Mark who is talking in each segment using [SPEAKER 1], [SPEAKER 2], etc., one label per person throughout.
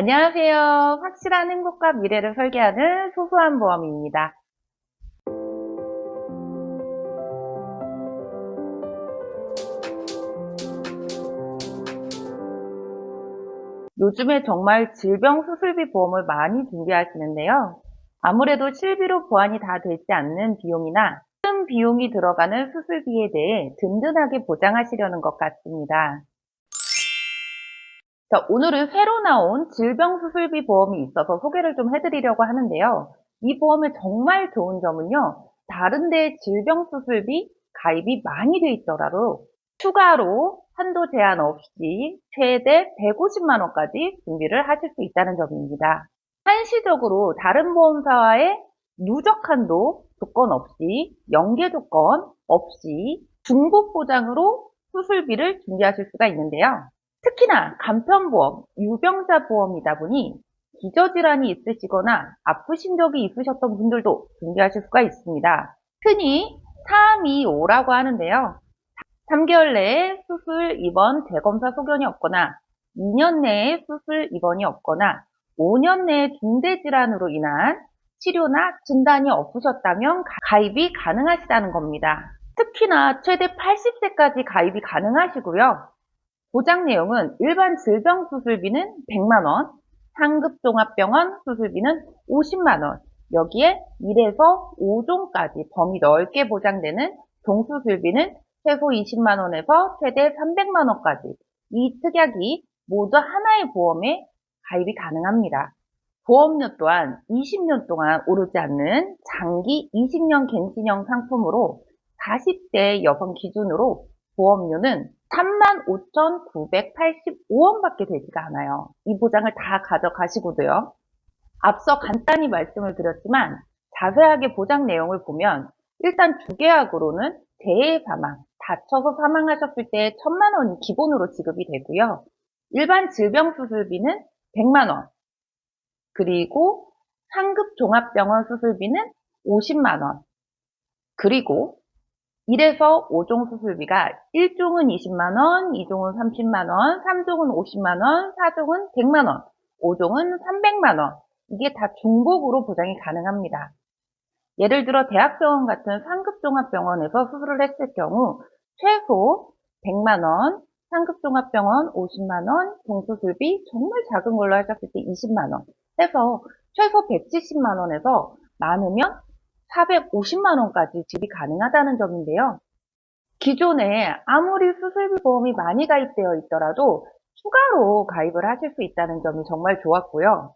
[SPEAKER 1] 안녕하세요. 확실한 행복과 미래를 설계하는 소소한 보험입니다. 요즘에 정말 질병 수술비 보험을 많이 준비하시는데요. 아무래도 실비로 보완이 다 되지 않는 비용이나 큰 비용이 들어가는 수술비에 대해 든든하게 보장하시려는 것 같습니다. 자, 오늘은 새로 나온 질병 수술비 보험이 있어서 소개를 좀 해드리려고 하는데요. 이 보험의 정말 좋은 점은요, 다른 데 질병 수술비 가입이 많이 돼 있더라도 추가로 한도 제한 없이 최대 150만 원까지 준비를 하실 수 있다는 점입니다. 한시적으로 다른 보험사와의 누적 한도 조건 없이 연계 조건 없이 중복 보장으로 수술비를 준비하실 수가 있는데요. 특히나 간편보험, 유병자 보험이다 보니 기저질환이 있으시거나 아프신 적이 있으셨던 분들도 준비하실 수가 있습니다. 흔히 325라고 하는데요. 3개월 내에 수술 입원 재검사 소견이 없거나 2년 내에 수술 입원이 없거나 5년 내에 중대질환으로 인한 치료나 진단이 없으셨다면 가입이 가능하시다는 겁니다. 특히나 최대 80세까지 가입이 가능하시고요. 보장 내용은 일반 질병 수술비는 100만원, 상급 종합병원 수술비는 50만원, 여기에 1에서 5종까지 범위 넓게 보장되는 종수술비는 최소 20만원에서 최대 300만원까지 이 특약이 모두 하나의 보험에 가입이 가능합니다. 보험료 또한 20년 동안 오르지 않는 장기 20년 갱신형 상품으로 40대 여성 기준으로 보험료는 35,985원밖에 되지가 않아요. 이 보장을 다 가져가시고도요. 앞서 간단히 말씀을 드렸지만 자세하게 보장 내용을 보면 일단 주계약으로는 재해 사망, 다쳐서 사망하셨을 때 1천만 원이 기본으로 지급이 되고요. 일반 질병 수술비는 100만 원, 그리고 상급 종합병원 수술비는 50만 원, 그리고 1에서 5종 수술비가 1종은 20만원, 2종은 30만원, 3종은 50만원, 4종은 100만원, 5종은 300만원. 이게 다 중복으로 보장이 가능합니다. 예를 들어 대학병원 같은 상급종합병원에서 수술을 했을 경우 최소 100만원, 상급종합병원 50만원, 종수술비 정말 작은 걸로 하셨을 때 20만원 해서 최소 170만원에서 많으면 450만원까지 지급이 가능하다는 점인데요. 기존에 아무리 수술비 보험이 많이 가입되어 있더라도 추가로 가입을 하실 수 있다는 점이 정말 좋았고요.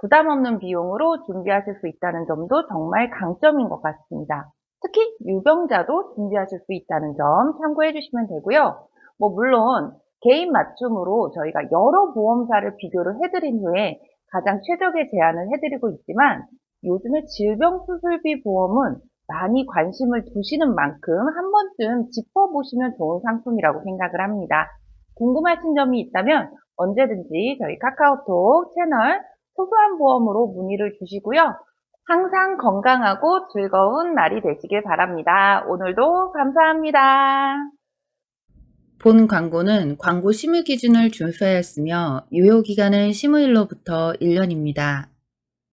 [SPEAKER 1] 부담 없는 비용으로 준비하실 수 있다는 점도 정말 강점인 것 같습니다. 특히 유병자도 준비하실 수 있다는 점 참고해 주시면 되고요. 뭐 물론 개인 맞춤으로 저희가 여러 보험사를 비교를 해드린 후에 가장 최적의 제안을 해드리고 있지만 요즘에 질병수술비 보험은 많이 관심을 두시는 만큼 한 번쯤 짚어보시면 좋은 상품이라고 생각을 합니다. 궁금하신 점이 있다면 언제든지 저희 카카오톡 채널 소소한 보험으로 문의를 주시고요. 항상 건강하고 즐거운 날이 되시길 바랍니다. 오늘도 감사합니다.
[SPEAKER 2] 본 광고는 광고 심의 기준을 준수하였으며 유효 기간은 심의일로부터 1년입니다.